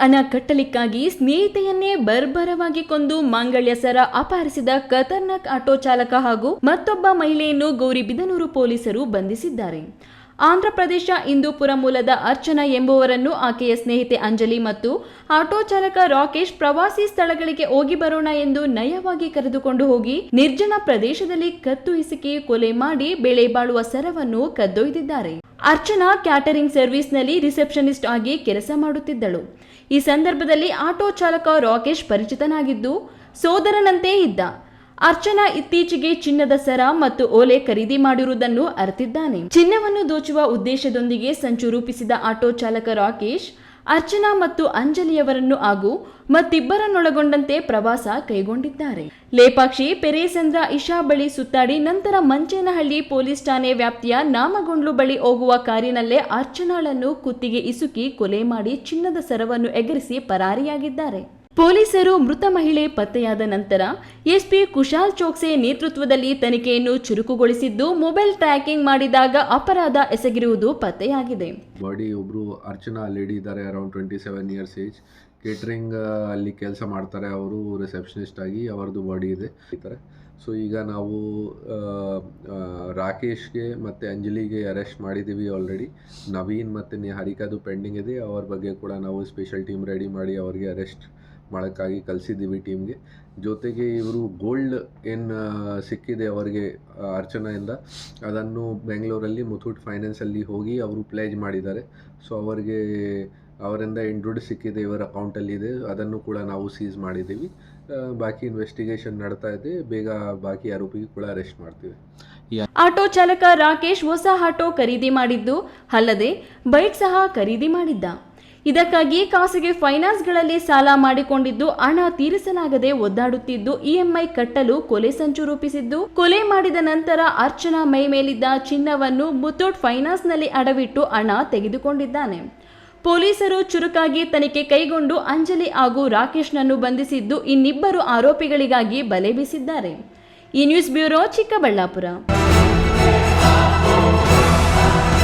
ಹಣ ಕಟ್ಟಲಿಕ್ಕಾಗಿ ಸ್ನೇಹಿತೆಯನ್ನೇ ಬರ್ಬರವಾಗಿ ಕೊಂದು ಮಾಂಗಳ್ಯ ಸರ ಅಪಹರಿಸಿದ ಖತರ್ನಾಕ್ ಆಟೋ ಚಾಲಕ ಹಾಗೂ ಮತ್ತೊಬ್ಬ ಮಹಿಳೆಯನ್ನು ಗೌರಿಬಿದನೂರು ಪೊಲೀಸರು ಬಂಧಿಸಿದ್ದಾರೆ. ಆಂಧ್ರಪ್ರದೇಶ ಇಂದೂಪುರ ಮೂಲದ ಅರ್ಚನಾ ಎಂಬುವರನ್ನು ಆಕೆಯ ಸ್ನೇಹಿತೆ ಅಂಜಲಿ ಮತ್ತು ಆಟೋ ಚಾಲಕ ರಾಕೇಶ್ ಪ್ರವಾಸಿ ಸ್ಥಳಗಳಿಗೆ ಹೋಗಿ ಬರೋಣ ಎಂದು ನಯವಾಗಿ ಕರೆದುಕೊಂಡು ಹೋಗಿ ನಿರ್ಜನ ಪ್ರದೇಶದಲ್ಲಿ ಕತ್ತು ಹಿಸುಕಿ ಕೊಲೆ ಮಾಡಿ ಬೆಳೆ ಬಾಳುವ ಸರವನ್ನು ಕದ್ದೊಯ್ದಿದ್ದಾರೆ. ಅರ್ಚನಾ ಕ್ಯಾಟರಿಂಗ್ ಸರ್ವಿಸ್ನಲ್ಲಿ ರಿಸೆಪ್ಷನಿಸ್ಟ್ ಆಗಿ ಕೆಲಸ ಮಾಡುತ್ತಿದ್ದಳು. ಈ ಸಂದರ್ಭದಲ್ಲಿ ಆಟೋ ಚಾಲಕ ರಾಕೇಶ್ ಪರಿಚಿತನಾಗಿದ್ದು ಸೋದರನಂತೆ ಇದ್ದ. ಅರ್ಚನಾ ಇತ್ತೀಚೆಗೆ ಚಿನ್ನದ ಸರ ಮತ್ತು ಓಲೆ ಖರೀದಿ ಮಾಡಿರುವುದನ್ನು ಅರಿತಿದ್ದಾನೆ. ಚಿನ್ನವನ್ನು ದೋಚುವ ಉದ್ದೇಶದೊಂದಿಗೆ ಸಂಚು ರೂಪಿಸಿದ ಆಟೋ ಚಾಲಕ ರಾಕೇಶ್, ಅರ್ಚನಾ ಮತ್ತು ಅಂಜಲಿಯವರನ್ನು ಹಾಗೂ ಮತ್ತಿಬ್ಬರನ್ನೊಳಗೊಂಡಂತೆ ಪ್ರವಾಸ ಕೈಗೊಂಡಿದ್ದಾರೆ. ಲೇಪಾಕ್ಷಿ, ಪೆರೇಸಂದ್ರ, ಇಶಾ ಬಳಿ ಸುತ್ತಾಡಿ ನಂತರ ಮಂಚೇನಹಳ್ಳಿ ಪೊಲೀಸ್ ಠಾಣೆ ವ್ಯಾಪ್ತಿಯ ನಾಮಗೊಂಡ್ಲು ಬಳಿ ಹೋಗುವ ಕಾರಿನಲ್ಲೇ ಅರ್ಚನಾಳನ್ನು ಕುತ್ತಿಗೆ ಇಸುಕಿ ಕೊಲೆ ಮಾಡಿ ಚಿನ್ನದ ಸರವನ್ನು ಎಗರಿಸಿ ಪರಾರಿಯಾಗಿದ್ದಾರೆ. ಪೊಲೀಸರು ಮೃತ ಮಹಿಳೆ ಪತ್ತೆಯಾದ ನಂತರ ಎಸ್ಪಿ ಕುಶಾಲ್ ಚೋಕ್ಸೆ ನೇತೃತ್ವದಲ್ಲಿ ತನಿಖೆಯನ್ನು ಚುರುಕುಗೊಳಿಸಿದ್ದು, ಮೊಬೈಲ್ ಟ್ರ್ಯಾಕಿಂಗ್ ಮಾಡಿದಾಗ ಅಪರಾಧ ಎಸಗಿರುವುದು ಪತ್ತೆಯಾಗಿದೆ. ಬಾಡಿ ಒಬ್ಬರು ಅರ್ಚನಾ ಲೇಡಿ ಇದ್ದಾರೆ around twenty seven years age catering ಅಲ್ಲಿ ಕೆಲಸ ಮಾಡ್ತಾರೆ. ಅವರು ರಿಸೆಪ್ಷನಿಸ್ಟ್ ಆಗಿ ಅವರದ್ದು ಬಾಡಿ ಇದೆ. ಇದ್ದಾರೆ. ಸೊ ಈಗ ನಾವು ರಾಕೇಶ್ಗೆ ಮತ್ತು ಅಂಜಲಿಗೆ ಅರೆಸ್ಟ್ ಮಾಡಿದ್ದೀವಿ ಆಲ್ರೆಡಿ ನವೀನ್ ಮತ್ತು ನಿಹಾರಿಕಾದು ಪೆಂಡಿಂಗ್ ಇದೆ. ಅವ್ರ ಬಗ್ಗೆ ಕೂಡ ನಾವು ಸ್ಪೆಷಲ್ ಟೀಮ್ ರೆಡಿ ಮಾಡಿ ಅವ್ರಿಗೆ ಅರೆಸ್ಟ್ ಮಾಡೋಕ್ಕಾಗಿ ಕಳಿಸಿದ್ದೀವಿ ಟೀಮ್ಗೆ ಜೊತೆಗೆ ಇವರು ಗೋಲ್ಡ್ ಏನು ಸಿಕ್ಕಿದೆ ಅವರಿಗೆ ಅರ್ಚನೆಯಿಂದ ಅದನ್ನು ಬೆಂಗಳೂರಲ್ಲಿ ಮುಥೂಟ್ ಫೈನಾನ್ಸಲ್ಲಿ ಹೋಗಿ ಅವರು ಪ್ಲೇಜ್ ಮಾಡಿದ್ದಾರೆ. ಸೊ ಅವರಿಗೆ ಅವರಿಂದ ದುಡ್ಡು ಸಿಕ್ಕಿದೆ ಇವರ ಅಕೌಂಟಲ್ಲಿದೆ ಅದನ್ನು ಕೂಡ ನಾವು ಸೀಸ್ ಮಾಡಿದ್ದೀವಿ. ಬಾಕಿ ಇನ್ವೆಸ್ಟಿಗೇಷನ್ ನಡ್ತಾ ಇದೆ. ಬೇಗ ಬಾಕಿ ಆರೋಪಿಗೆ ಕೂಡ ಅರೆಸ್ಟ್ ಮಾಡ್ತೀವಿ. ಆಟೋ ಚಾಲಕ ರಾಕೇಶ್ ಹೊಸ ಆಟೋ ಖರೀದಿ ಮಾಡಿದ್ದು. ಅಲ್ಲದೆ ಬೈಕ್ ಸಹ ಖರೀದಿ ಮಾಡಿದ್ದ. ಇದಕ್ಕಾಗಿ ಖಾಸಗಿ ಫೈನಾನ್ಸ್ಗಳಲ್ಲಿ ಸಾಲ ಮಾಡಿಕೊಂಡಿದ್ದು ಹಣ ತೀರಿಸಲಾಗದೆ ಒದ್ದಾಡುತ್ತಿದ್ದು ಇಎಂಐ ಕಟ್ಟಲು ಕೊಲೆ ಸಂಚು ರೂಪಿಸಿದ್ದು. ಕೊಲೆ ಮಾಡಿದ ನಂತರ ಅರ್ಚನಾ ಮೈ ಮೇಲಿದ್ದ ಚಿನ್ನವನ್ನು ಮುತ್ತೂಟ್ ಫೈನಾನ್ಸ್ನಲ್ಲಿ ಅಡವಿಟ್ಟು ಹಣ ತೆಗೆದುಕೊಂಡಿದ್ದಾನೆ. ಪೊಲೀಸರು ಚುರುಕಾಗಿ ತನಿಖೆ ಕೈಗೊಂಡು ಅಂಜಲಿ ಹಾಗೂ ರಾಕೇಶ್ನನ್ನು ಬಂಧಿಸಿದ್ದು ಇನ್ನಿಬ್ಬರು ಆರೋಪಿಗಳಿಗಾಗಿ ಬಲೆ ಬೀಸಿದ್ದಾರೆ. ಈ ನ್ಯೂಸ್ ಬ್ಯೂರೋ ಚಿಕ್ಕಬಳ್ಳಾಪುರ.